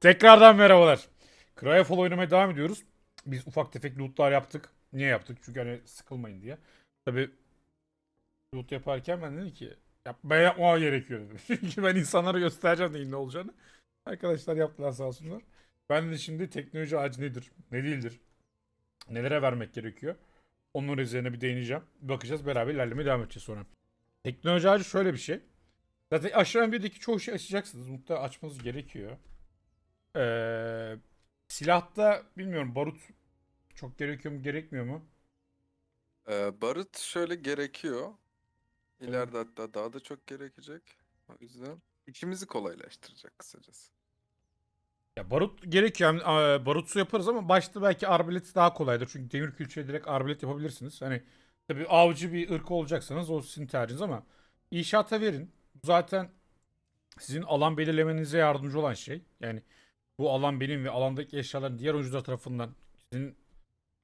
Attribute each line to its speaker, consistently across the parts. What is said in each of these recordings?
Speaker 1: Tekrardan merhabalar. Cryfall oynamaya devam ediyoruz. Biz ufak tefek lootlar yaptık. Niye yaptık? Çünkü hani sıkılmayın diye. Tabi loot yaparken ben dedim ki yapmaya yapmama gerekiyor dedim. Çünkü ben insanlara göstereceğim neyin ne olacağını. Arkadaşlar yaptılar sağ olsunlar. Ben de şimdi teknoloji ağacı nedir? Ne değildir? Nelere vermek gerekiyor? Onun üzerine bir değineceğim. Bakacağız beraber ilerlemeye devam edeceğiz sonra. Teknoloji ağacı şöyle bir şey. Zaten aşağı birdeki çoğu şey açacaksınız. Mutlaka açmanız gerekiyor. Ee, silahta bilmiyorum barut çok gerekiyor mu gerekmiyor mu?
Speaker 2: Ee, barut şöyle gerekiyor. İleride hatta daha da çok gerekecek. O yüzden işimizi kolaylaştıracak kısacası.
Speaker 1: Ya barut gerekiyor. Yani, aa, barut su yaparız ama başta belki arbalet daha kolaydır. Çünkü demir külçeye direkt arbalet yapabilirsiniz. Hani tabii avcı bir ırk olacaksanız o sizin tercihiniz ama inşaata verin. Zaten sizin alan belirlemenize yardımcı olan şey. Yani bu alan benim ve alandaki eşyaların diğer oyuncular tarafından sizin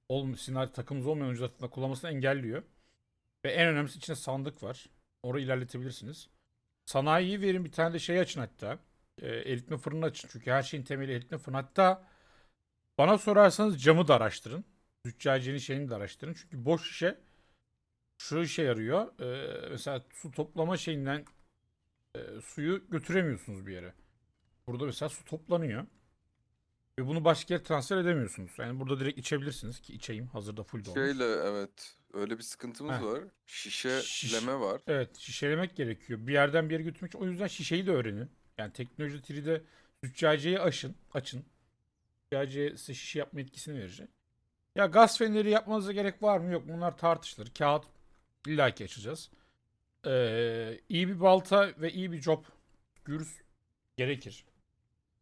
Speaker 1: olm sizin takımınız olmayan oyuncular tarafından kullanmasını engelliyor. Ve en önemlisi içinde sandık var. Orayı ilerletebilirsiniz. Sanayiyi verin bir tane de şey açın hatta. E, eritme fırını açın. Çünkü her şeyin temeli eritme fırını. Hatta bana sorarsanız camı da araştırın. Züccaciyenin şeyini de araştırın. Çünkü boş şişe şu işe yarıyor. E, mesela su toplama şeyinden e, suyu götüremiyorsunuz bir yere. Burada mesela su toplanıyor. Ve bunu başka yere transfer edemiyorsunuz. Yani burada direkt içebilirsiniz ki içeyim. Hazırda full dolmuş.
Speaker 2: Şeyle evet öyle bir sıkıntımız
Speaker 1: Heh.
Speaker 2: var. Şişeleme
Speaker 1: Şiş-
Speaker 2: var.
Speaker 1: Evet şişelemek gerekiyor. Bir yerden bir yere götürmek için. O yüzden şişeyi de öğrenin. Yani teknoloji tride züccaciyeyi aşın, açın. Züccaciye size şişe yapma etkisini verecek. Ya gaz feneri yapmanıza gerek var mı yok mu? Bunlar tartışılır. Kağıt illaki açacağız. Ee, iyi bir balta ve iyi bir job gürüz gerekir.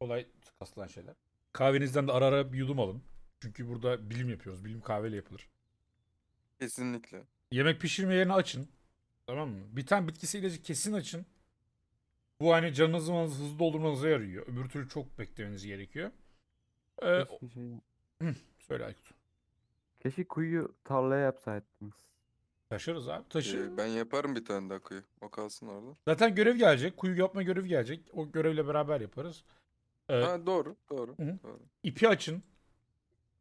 Speaker 1: Kolay kasılan şeyler. Kahvenizden de ara ara bir yudum alın. Çünkü burada bilim yapıyoruz. Bilim kahveyle yapılır.
Speaker 2: Kesinlikle.
Speaker 1: Yemek pişirme yerini açın. Tamam mı? Bir tane bitkisi ilacı kesin açın. Bu hani canınızı hızlı doldurmanıza yarıyor. Öbür türlü çok beklemeniz gerekiyor. Ee,
Speaker 3: Keşke, şey,
Speaker 1: söyle Aykut.
Speaker 3: keşke kuyuyu tarlaya yapsaydınız.
Speaker 1: Taşırız abi. Taşı.
Speaker 2: Ee, ben yaparım bir tane daha kuyu. O kalsın orada.
Speaker 1: Zaten görev gelecek. Kuyu yapma görevi gelecek. O görevle beraber yaparız. Ee,
Speaker 2: Ha doğru, doğru.
Speaker 1: Hı hı.
Speaker 2: doğru.
Speaker 1: ipi açın.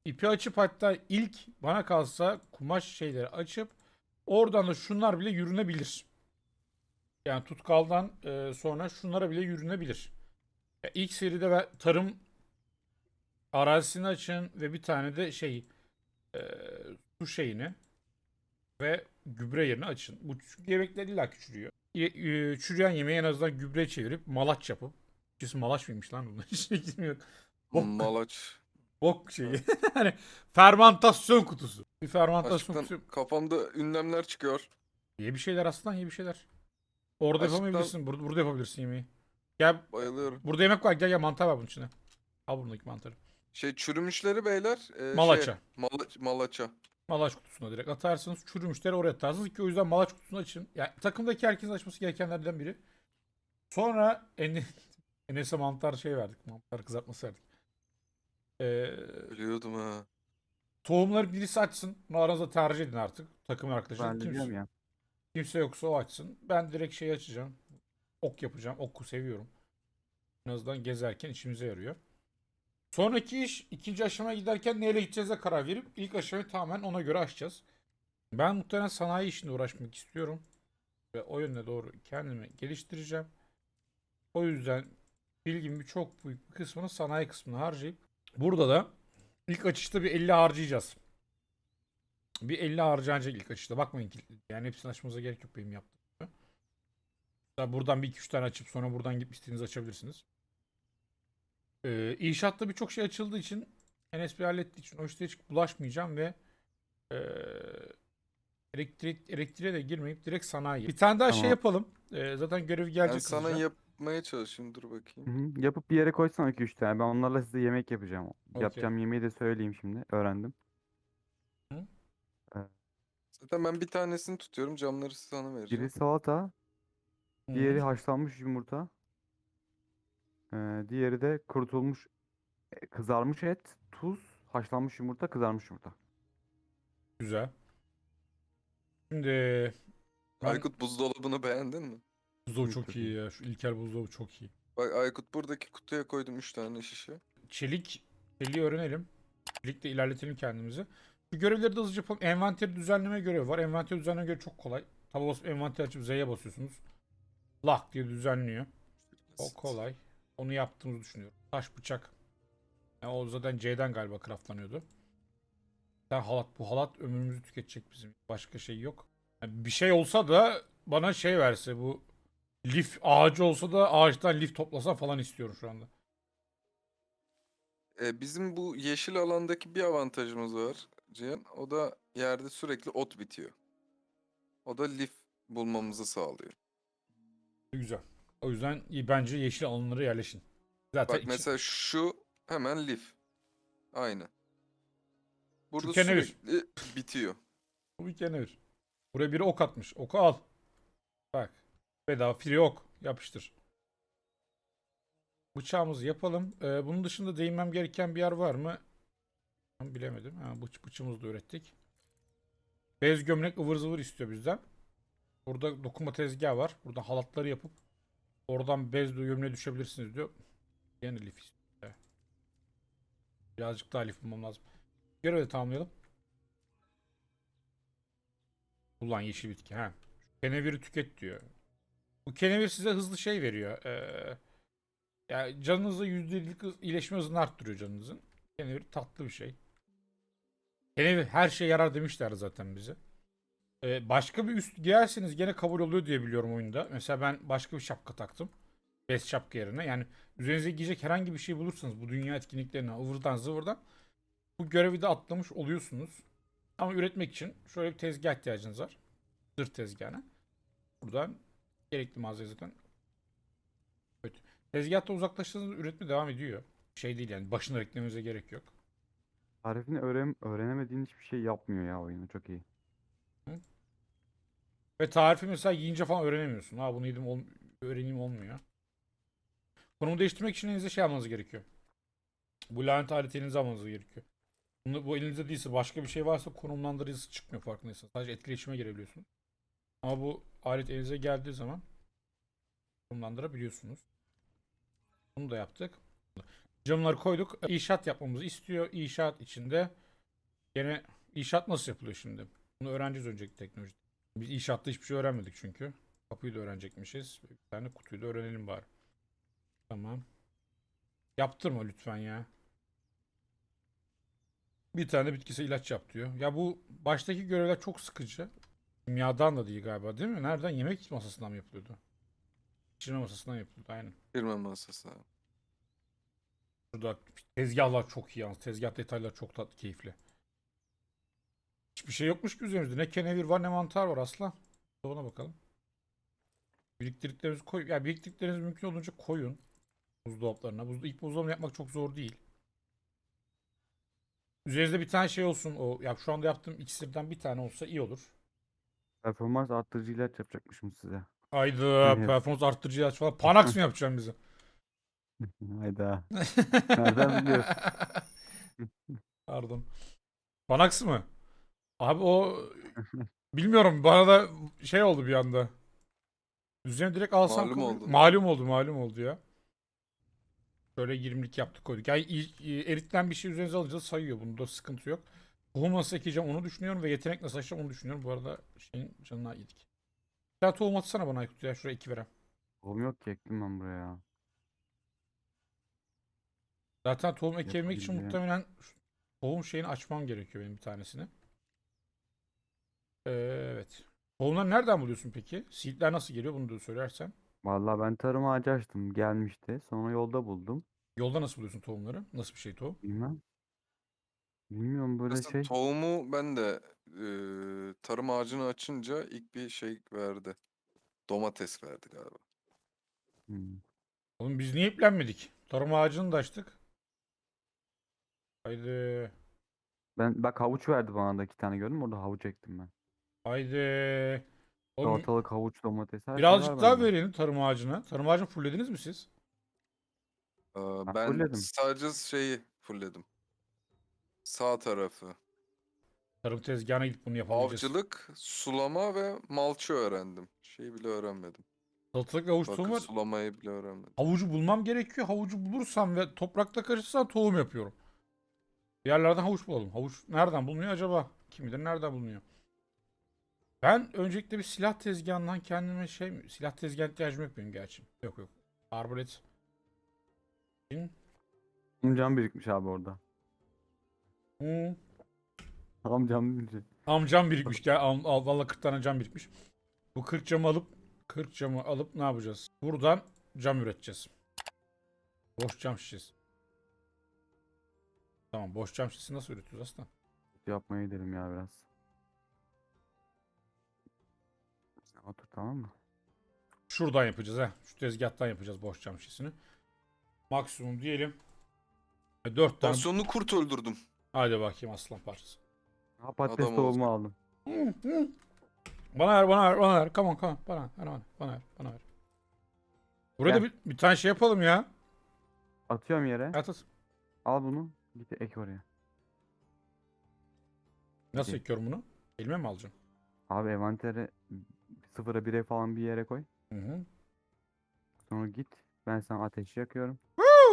Speaker 1: İpi açıp hatta ilk bana kalsa kumaş şeyleri açıp oradan da şunlar bile yürünebilir. Yani tutkaldan e, sonra şunlara bile yürünebilir. Ya ilk seride ve tarım arazisini açın ve bir tane de şey e, su şeyini ve gübre yerini açın. Bu çünkü yemekler illa ki çürüyor. Ye- e, çürüyen yemeği en azından gübre çevirip malaç yapıp. Cisi malaç mıymış lan bunlar? Hiç fikrim yok. Bok-
Speaker 2: Malaç.
Speaker 1: Bok şeyi. hani fermantasyon kutusu. Bir fermantasyon
Speaker 2: Açıktan
Speaker 1: kutusu.
Speaker 2: kafamda ünlemler çıkıyor.
Speaker 1: Ye bir şeyler aslan ye bir şeyler. Orada
Speaker 2: Açıktan-
Speaker 1: yapamayabilirsin. Burada, burada yapabilirsin yemeği. Gel
Speaker 2: Bayılıyorum.
Speaker 1: burada yemek var. Gel gel mantar var bunun içine. Al buradaki mantarı.
Speaker 2: Şey çürümüşleri beyler. e,
Speaker 1: Malaça.
Speaker 2: Şey, mala- malaça.
Speaker 1: Malaç kutusuna direkt atarsınız. Çürümüşleri oraya atarsınız ki o yüzden malaç kutusunu açın. Yani takımdaki herkesin açması gerekenlerden biri. Sonra en Enes'e mantar şey verdik. Mantar kızartması verdik. Ee,
Speaker 2: Biliyordum ha.
Speaker 1: tohumları birisi açsın. Bunu aranızda tercih edin artık. Takım
Speaker 3: Ben
Speaker 1: arkadaşlar. Kimse,
Speaker 3: biliyorum ya.
Speaker 1: kimse yoksa o açsın. Ben direkt şey açacağım. Ok yapacağım. Oku seviyorum. En azından gezerken işimize yarıyor. Sonraki iş ikinci aşamaya giderken neyle gideceğize karar verip ilk aşamayı tamamen ona göre açacağız. Ben muhtemelen sanayi işinde uğraşmak istiyorum. Ve o yönde doğru kendimi geliştireceğim. O yüzden bilgimin çok büyük bir kısmını sanayi kısmına harcayıp burada da ilk açışta bir 50 harcayacağız. Bir 50 harcanacak ilk açışta. Bakmayın ki yani hepsini açmanıza gerek yok benim yaptığım. Hatta buradan bir iki üç tane açıp sonra buradan gidip istediğinizi açabilirsiniz. Ee, inşaatta birçok şey açıldığı için Bey hallettiği için o işe hiç bulaşmayacağım ve ee, elektrik elektriğe de girmeyip direkt sanayi. Bir tane daha şey
Speaker 3: Tamam.
Speaker 1: yapalım. Ee, zaten görev
Speaker 2: Ben
Speaker 1: gelecek
Speaker 2: sana
Speaker 1: hızlıca.
Speaker 2: Yapmaya çalışayım. Dur bakayım.
Speaker 3: Hı hı. Yapıp bir yere koysana 2-3 tane. Ben onlarla size yemek yapacağım.
Speaker 1: Okey.
Speaker 3: Yapacağım yemeği de söyleyeyim şimdi. Öğrendim.
Speaker 2: Zaten ben bir tanesini tutuyorum. Camları sana vereceğim.
Speaker 3: Biri salata,
Speaker 1: Hı.
Speaker 3: diğeri haşlanmış yumurta. Ee, diğeri de kurutulmuş e, kızarmış et, tuz, haşlanmış yumurta, kızarmış yumurta.
Speaker 1: Güzel. Şimdi ben
Speaker 2: Aykut buzdolabını beğendin mi?
Speaker 1: Buzdolabı çok iyi ya. Şu İlker buzdolabı çok iyi.
Speaker 2: Bak Aykut buradaki kutuya koydum 3 tane şişe.
Speaker 1: Çelik, çeliği öğrenelim. Çelikle ilerletelim kendimizi. Bu görevleri de hızlıca yapalım. Envanteri düzenleme görevi var. Envanteri düzenleme görevi çok kolay. Taba basıp envanteri açıp Z'ye basıyorsunuz. Lak diye düzenliyor. O kolay. Onu yaptığımızı düşünüyorum. Taş bıçak. Ya o zaten C'den galiba craftlanıyordu. Sen halat bu halat ömrümüzü tüketecek bizim. Başka şey yok. Yani bir şey olsa da bana şey verse bu lif ağacı olsa da ağaçtan lif toplasa falan istiyorum şu anda.
Speaker 2: E, bizim bu yeşil alandaki bir avantajımız var Cihan. O da yerde sürekli ot bitiyor. O da lif bulmamızı sağlıyor.
Speaker 1: Güzel. O yüzden iyi, bence yeşil alanlara yerleşin. Zaten
Speaker 2: Bak
Speaker 1: içi-
Speaker 2: mesela şu hemen lif. Aynı. Burada sürekli bitiyor.
Speaker 1: bu bir kenevir. Buraya biri ok atmış. Oku al. Bedava free ok. Yapıştır. Bıçağımızı yapalım. Ee, bunun dışında değinmem gereken bir yer var mı? Bilemedim. Ha, bıç bıçımızı da ürettik. Bez gömlek ıvır zıvır istiyor bizden. Burada dokunma tezgahı var. Burada halatları yapıp oradan bez gömleğe düşebilirsiniz diyor. Yine lif istiyor. Birazcık daha lif bulmam lazım. Görevi tamamlayalım. Ulan yeşil bitki. Ha. Keneviri tüket diyor. Bu kenevir size hızlı şey veriyor. Ee, ya canınızı %50'lik hız- iyileşme hızını arttırıyor canınızın. Kenevir tatlı bir şey. Kenevir her şeye yarar demişler zaten bize. Ee, başka bir üst giyerseniz gene kabul oluyor diye biliyorum oyunda. Mesela ben başka bir şapka taktım. Bez şapka yerine. Yani üzerinize giyecek herhangi bir şey bulursanız bu dünya etkinliklerine ıvırdan zıvırdan bu görevi de atlamış oluyorsunuz. Ama üretmek için şöyle bir tezgah ihtiyacınız var. Zırh tezgahına. Buradan gerekli malzeme zaten. Evet. Tezgahta uzaklaştığınızda üretme devam ediyor. Şey değil yani başına eklemenize gerek yok.
Speaker 3: Tarifini öğren öğrenemediğin hiçbir şey yapmıyor ya oyunu. Çok iyi.
Speaker 1: Ve tarifi mesela yiyince falan öğrenemiyorsun. Ha bunu yedim ol- öğreneyim olmuyor. Konumu değiştirmek için elinize şey almanız gerekiyor. Bu lanet aleti elinize almanız gerekiyor. Bunu, bu elinizde değilse başka bir şey varsa konumlandırıcısı çıkmıyor farkındaysanız. Sadece etkileşime girebiliyorsunuz. Ama bu alet elinize geldiği zaman konumlandırabiliyorsunuz. Bunu da yaptık. Camları koyduk. İnşaat yapmamızı istiyor. İnşaat içinde gene inşaat nasıl yapılıyor şimdi? Bunu öğreneceğiz önceki teknoloji. Biz inşaatta hiçbir şey öğrenmedik çünkü. Kapıyı da öğrenecekmişiz. Bir tane kutuyu da öğrenelim bari. Tamam. Yaptırma lütfen ya. Bir tane bitkisel ilaç yap diyor. Ya bu baştaki görevler çok sıkıcı. Kimyadan da değil galiba değil mi? Nereden? Yemek masasından mı yapılıyordu? Pişirme masasından yapılıyordu aynen.
Speaker 2: Firma masası. abi.
Speaker 1: Burada tezgahlar çok iyi yalnız. Tezgah detayları çok tatlı, keyifli. Hiçbir şey yokmuş ki üzerimizde. Ne kenevir var ne mantar var asla. Ona bakalım. Biriktirdiklerinizi koy. Ya biriktirdiklerinizi mümkün olduğunca koyun. Buzdolaplarına. Buzda, ilk buzdolabını yapmak çok zor değil. Üzerinizde bir tane şey olsun. O ya şu anda yaptığım iksirden bir tane olsa iyi olur.
Speaker 3: Performans arttırıcı ilaç yapacakmışım size. Evet.
Speaker 1: performans arttırıcı ilaç falan. Panax mı yapacaksın bize?
Speaker 3: Hayda. Nereden biliyorsun?
Speaker 1: Pardon. Panax mı? Abi o bilmiyorum bana da şey oldu bir anda. Üzerine direkt alsam
Speaker 2: Malum oldu.
Speaker 1: Malum oldu, malum oldu ya. Şöyle 20'lik yaptık koyduk. Yani i- i- eritilen bir şey üzerinize alınca sayıyor. Bunda sıkıntı yok. Tohum nasıl ekeceğim onu düşünüyorum ve yetenek nasıl açacağım onu düşünüyorum. Bu arada şeyin canına yedik. Bir tane tohum atsana bana Aykut ya. Şuraya iki verem.
Speaker 3: Oğlum yok ki ektim ben buraya ya.
Speaker 1: Zaten tohum ekebilmek için
Speaker 3: ya.
Speaker 1: muhtemelen şu tohum şeyini açmam gerekiyor benim bir tanesini. Ee, evet. Tohumları nereden buluyorsun peki? Seedler nasıl geliyor bunu da söylersen.
Speaker 3: Vallahi ben tarım ağacı açtım. Gelmişti. Sonra yolda buldum.
Speaker 1: Yolda nasıl buluyorsun tohumları? Nasıl bir şey tohum?
Speaker 3: Bilmem. Bilmiyorum böyle
Speaker 2: Aslında
Speaker 3: şey.
Speaker 2: tohumu ben de e, tarım ağacını açınca ilk bir şey verdi. Domates verdi galiba.
Speaker 3: Hmm.
Speaker 1: Oğlum biz niye iplenmedik? Tarım ağacını da açtık. Haydi.
Speaker 3: Ben bak havuç verdi bana da iki tane gördün mü? Orada havuç ektim ben.
Speaker 1: Haydi. Oğlum,
Speaker 3: Salatalık, havuç, domates her şey
Speaker 1: birazcık
Speaker 3: var
Speaker 1: daha
Speaker 3: bende.
Speaker 1: verin tarım ağacına. Tarım ağacını fulllediniz mi siz?
Speaker 2: Ee,
Speaker 3: Ben
Speaker 2: ben
Speaker 3: fullledim.
Speaker 2: sadece şeyi fullledim. Sağ tarafı.
Speaker 1: Tarım tezgahına gidip bunu yapabileceğiz.
Speaker 2: Avcılık, sulama ve malçı öğrendim. Şeyi bile öğrenmedim.
Speaker 1: Salatalık ve havuç
Speaker 2: Bakın
Speaker 1: tohumu var.
Speaker 2: sulamayı bile öğrenmedim.
Speaker 1: Havucu bulmam gerekiyor. Havucu bulursam ve toprakla karıştırsam tohum yapıyorum. Bir yerlerden havuç bulalım. Havuç nereden bulunuyor acaba? Kim bilir nereden bulunuyor? Ben öncelikle bir silah tezgahından kendime şey mi? Silah tezgah ihtiyacım yok benim gerçi. Yok yok. Arbalet.
Speaker 3: Tam cam birikmiş abi orada.
Speaker 1: Hmm.
Speaker 3: Tam cam birikmiş.
Speaker 1: Amcam birikmiş. Gel, al, al, valla 40 tane cam birikmiş. Bu 40 camı alıp 40 camı alıp ne yapacağız? Buradan cam üreteceğiz. Boş cam şişesi. Tamam boş cam şişesi nasıl üretiyoruz aslında?
Speaker 3: Yapmaya gidelim ya biraz. Sen otur tamam mı?
Speaker 1: Şuradan yapacağız ha. Şu tezgahtan yapacağız boş cam şişesini. Maksimum diyelim. 4
Speaker 2: Ben
Speaker 1: tane.
Speaker 2: sonunu kurt öldürdüm.
Speaker 1: Hadi bakayım aslan parçası.
Speaker 3: Ha patates
Speaker 2: Adam
Speaker 3: tohumu
Speaker 2: olacak.
Speaker 3: aldım.
Speaker 1: Bana ver bana ver bana ver. Come on come on. Bana ver bana ver bana ver. Bana ver. Burada
Speaker 3: Gel.
Speaker 1: bir, bir tane şey yapalım ya.
Speaker 3: Atıyorum yere.
Speaker 1: At at.
Speaker 3: Al bunu. Git ek oraya.
Speaker 1: Nasıl
Speaker 3: Peki.
Speaker 1: ekiyorum bunu? Elime mi alacağım?
Speaker 3: Abi envantere sıfıra bire falan bir yere koy.
Speaker 1: Hı hı.
Speaker 3: Sonra git. Ben sana ateşi yakıyorum.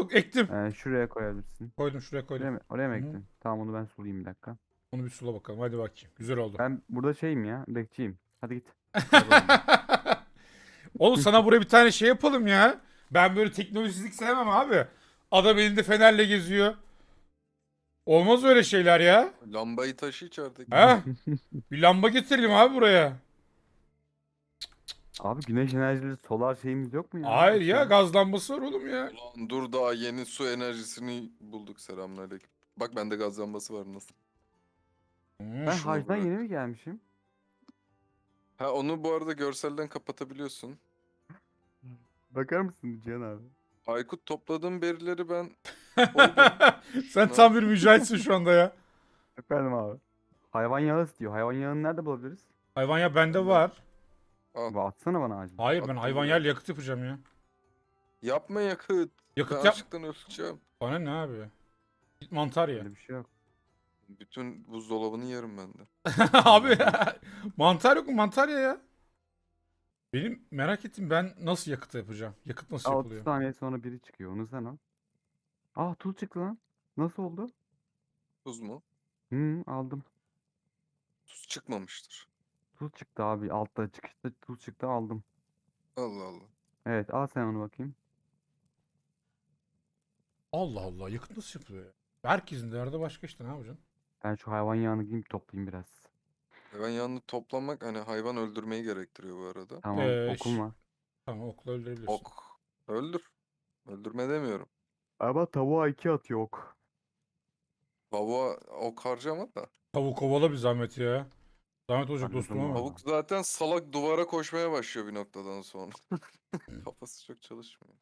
Speaker 1: Yok, Ektim.
Speaker 3: Ee, şuraya koyabilirsin.
Speaker 1: Koydum şuraya koydum.
Speaker 3: Oraya mı, oraya mı
Speaker 1: Hı
Speaker 3: ektin? Tamam onu ben sulayayım bir dakika.
Speaker 1: Onu bir sula bakalım. Hadi bakayım. Güzel oldu.
Speaker 3: Ben burada şeyim ya. Bekçiyim. Hadi git.
Speaker 1: Oğlum sana buraya bir tane şey yapalım ya. Ben böyle teknolojisizlik sevmem abi. Adam elinde fenerle geziyor. Olmaz öyle şeyler ya.
Speaker 2: Lambayı taşı içerideki.
Speaker 1: Ha? Bir lamba getirelim abi buraya.
Speaker 3: Abi güneş enerjili solar şeyimiz yok mu ya?
Speaker 1: Hayır ya gaz lambası var oğlum ya.
Speaker 2: Ulan dur daha yeni su enerjisini bulduk selamünaleyküm. Bak bende gaz lambası var nasıl.
Speaker 1: Hmm.
Speaker 3: Ben
Speaker 2: şunu
Speaker 3: hacdan
Speaker 2: bırak.
Speaker 3: yeni mi gelmişim?
Speaker 2: Ha onu bu arada görselden kapatabiliyorsun.
Speaker 3: Bakar mısın Cihan abi?
Speaker 2: Aykut topladığım berileri ben
Speaker 1: Sen tam bir mücahitsin şu anda ya.
Speaker 3: Efendim abi. Hayvan yağı istiyor. Hayvan yağını nerede bulabiliriz?
Speaker 1: Hayvan ya bende var.
Speaker 2: Al.
Speaker 3: Ba- Atsana bana acil.
Speaker 1: Hayır ben
Speaker 2: Attım
Speaker 1: hayvan
Speaker 2: ya.
Speaker 1: yerle yakıt yapacağım ya.
Speaker 2: Yapma yakıt.
Speaker 1: Yakıt
Speaker 2: Ben
Speaker 1: yap.
Speaker 2: açlıktan öleceğim.
Speaker 1: Bana ne abi? Git mantar ye.
Speaker 3: Öyle bir şey yok.
Speaker 2: Bütün buzdolabını yerim ben de.
Speaker 1: abi mantar yok mu? Mantar ya. Benim merak ettim ben nasıl yakıt yapacağım? Yakıt nasıl
Speaker 3: Aa, 30
Speaker 1: yapılıyor?
Speaker 3: saniye sonra biri çıkıyor. Onu sen al. Aa tuz çıktı lan. Nasıl oldu?
Speaker 2: Tuz mu?
Speaker 3: Hı aldım.
Speaker 2: Tuz çıkmamıştır.
Speaker 3: Tuz çıktı abi. Altta çıkışta tuz çıktı aldım.
Speaker 2: Allah Allah.
Speaker 3: Evet al sen onu bakayım.
Speaker 1: Allah Allah yakıt nasıl yapılıyor ya? Herkesin derdi başka işte ne yapacaksın?
Speaker 3: Ben şu hayvan yağını gideyim toplayayım biraz.
Speaker 2: Hayvan yanını toplamak hani hayvan öldürmeyi gerektiriyor bu arada.
Speaker 3: Tamam
Speaker 1: Ee,
Speaker 3: okum
Speaker 1: ş-
Speaker 3: var.
Speaker 1: Tamam okla öldürebilirsin.
Speaker 2: Ok. Öldür. Öldürme demiyorum.
Speaker 3: Ama tavuğa iki atıyor ok.
Speaker 2: Tavuğa ok harcama da.
Speaker 1: Tavuk kovala bir zahmet ya. Zahmet olacak dostum ama.
Speaker 2: Tavuk zaten salak duvara koşmaya başlıyor bir noktadan sonra. Kafası çok çalışmıyor.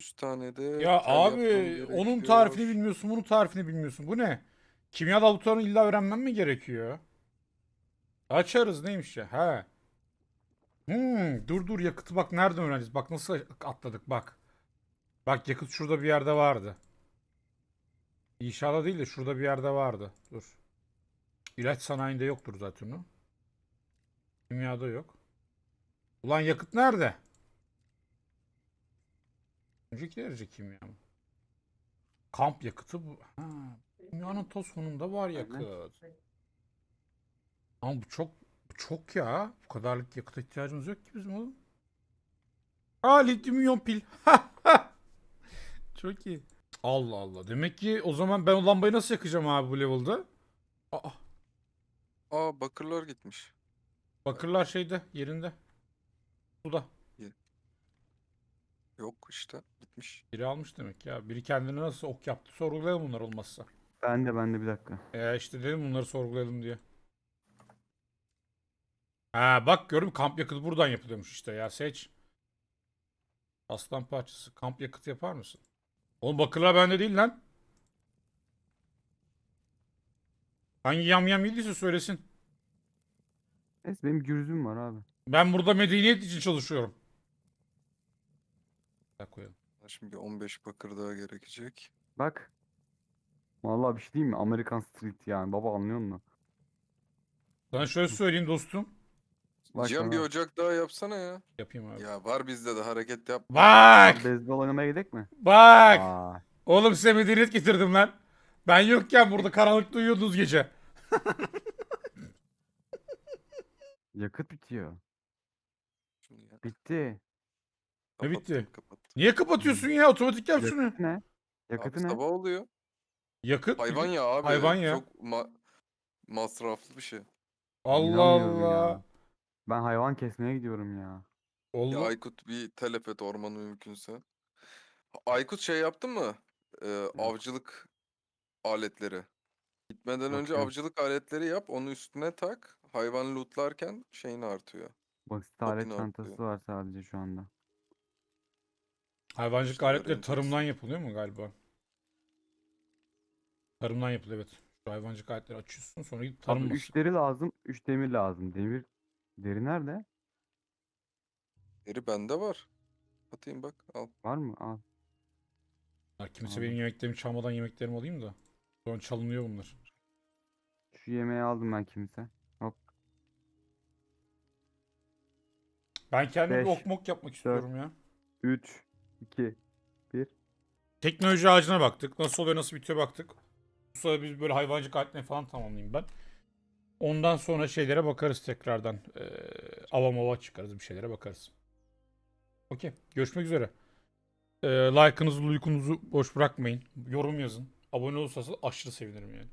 Speaker 2: 100 tane de
Speaker 1: Ya
Speaker 2: tel yapmam
Speaker 1: abi onun
Speaker 2: gerekiyor.
Speaker 1: tarifini bilmiyorsun, bunun tarifini bilmiyorsun. Bu ne? Kimya laboratuvarını illa öğrenmem mi gerekiyor? Açarız neymiş ya? He. Hmm, dur dur yakıtı bak nereden öğreneceğiz? Bak nasıl atladık bak. Bak yakıt şurada bir yerde vardı. İnşaata değil de şurada bir yerde vardı. Dur. İlaç sanayinde yoktur zaten o. Kimyada yok. Ulan yakıt nerede? Önceki derece kimya mı? Kamp yakıtı bu. Ha, dünyanın ta sonunda var yakıt. Ama bu çok bu çok ya. Bu kadarlık yakıta ihtiyacımız yok ki bizim oğlum. Aa lityum iyon pil. çok iyi. Allah Allah. Demek ki o zaman ben o lambayı nasıl yakacağım abi bu level'da? Aa,
Speaker 2: Aa bakırlar gitmiş.
Speaker 1: bakırlar şeyde yerinde. Suda.
Speaker 2: Yok işte gitmiş.
Speaker 1: Biri almış demek ya. Biri kendine nasıl ok yaptı sorgulayalım bunlar olmazsa.
Speaker 3: Ben de ben de bir dakika.
Speaker 1: Ee, işte dedim bunları sorgulayalım diye. Ha bak gördüm kamp yakıtı buradan yapılıyormuş işte ya seç. Aslan parçası kamp yakıtı yapar mısın? Oğlum bakırlar bende değil lan. Hangi yamyam yediyse söylesin.
Speaker 3: Neyse benim gürzüm var abi.
Speaker 1: Ben burada medeniyet için çalışıyorum. Bir dakika koyalım.
Speaker 2: Şimdi 15 bakır daha gerekecek.
Speaker 3: Bak. Vallahi bir şey diyeyim mi? American Street yani. Baba anlıyor musun?
Speaker 1: Sana şöyle söyleyeyim dostum.
Speaker 3: Bak
Speaker 2: Cihan bir
Speaker 3: sana.
Speaker 2: ocak daha yapsana ya.
Speaker 1: Yapayım abi.
Speaker 2: Ya var bizde de hareket yap.
Speaker 1: Bak!
Speaker 3: Beyzbol oynamaya gidelim mi?
Speaker 1: Bak!
Speaker 3: Aa,
Speaker 1: Oğlum size medeniyet getirdim lan. Ben yokken burada karanlıkta uyuyordunuz gece.
Speaker 3: yakıt bitiyor.
Speaker 2: Şunu ya.
Speaker 3: Bitti.
Speaker 1: Ne bitti?
Speaker 2: kapattım.
Speaker 1: Niye kapatıyorsun ya? Otomatik yap şunu.
Speaker 3: Yakıtı ne?
Speaker 2: Abi
Speaker 3: Yakıtı ne?
Speaker 2: sabah oluyor.
Speaker 1: Yakıt.
Speaker 2: Hayvan ya abi.
Speaker 1: Hayvan ya.
Speaker 2: Çok ma- masraflı bir şey.
Speaker 1: Allah
Speaker 3: İnanmıyorum
Speaker 1: Allah.
Speaker 3: ya. Ben hayvan kesmeye gidiyorum ya.
Speaker 2: Ya
Speaker 1: Allah.
Speaker 2: Aykut bir telef et ormanı mümkünse. Aykut şey yaptın mı? Ee, avcılık aletleri. Gitmeden önce
Speaker 3: Bakıyorum.
Speaker 2: avcılık aletleri yap. Onu üstüne tak. Hayvan lootlarken şeyin artıyor.
Speaker 3: Basit alet
Speaker 2: Makine
Speaker 3: çantası
Speaker 2: atlıyor.
Speaker 3: var sadece şu anda.
Speaker 1: Hayvancılık
Speaker 2: İşte
Speaker 1: aletleri tarımdan yapılıyor mu galiba? Tarımdan yapılıyor evet. Şu hayvancılık aletleri açıyorsun sonra gidip
Speaker 3: Abi
Speaker 1: tarım
Speaker 3: 3 deri lazım, 3 demir lazım. Demir deri nerede?
Speaker 2: Deri bende var. Atayım bak al.
Speaker 3: Var mı? Al.
Speaker 1: Ya kimse
Speaker 3: Aldım.
Speaker 1: benim yemeklerimi çalmadan yemeklerimi alayım da. Sonra çalınıyor bunlar.
Speaker 3: Şu yemeği aldım ben kimse. Hop.
Speaker 1: Ben kendim bir
Speaker 3: Beş,
Speaker 1: ok mok yapmak istiyorum ya.
Speaker 3: 3 2 1
Speaker 1: Teknoloji ağacına baktık. Nasıl oluyor nasıl bitiyor baktık. Sonra biz böyle hayvancılık aletlerini falan tamamlayayım ben. Ondan sonra şeylere bakarız tekrardan. Ee, ava mava çıkarız bir şeylere bakarız. Okey. Görüşmek üzere. Ee, like'ınızı, like'unuzu boş bırakmayın. Yorum yazın. Abone olursanız aşırı sevinirim yani.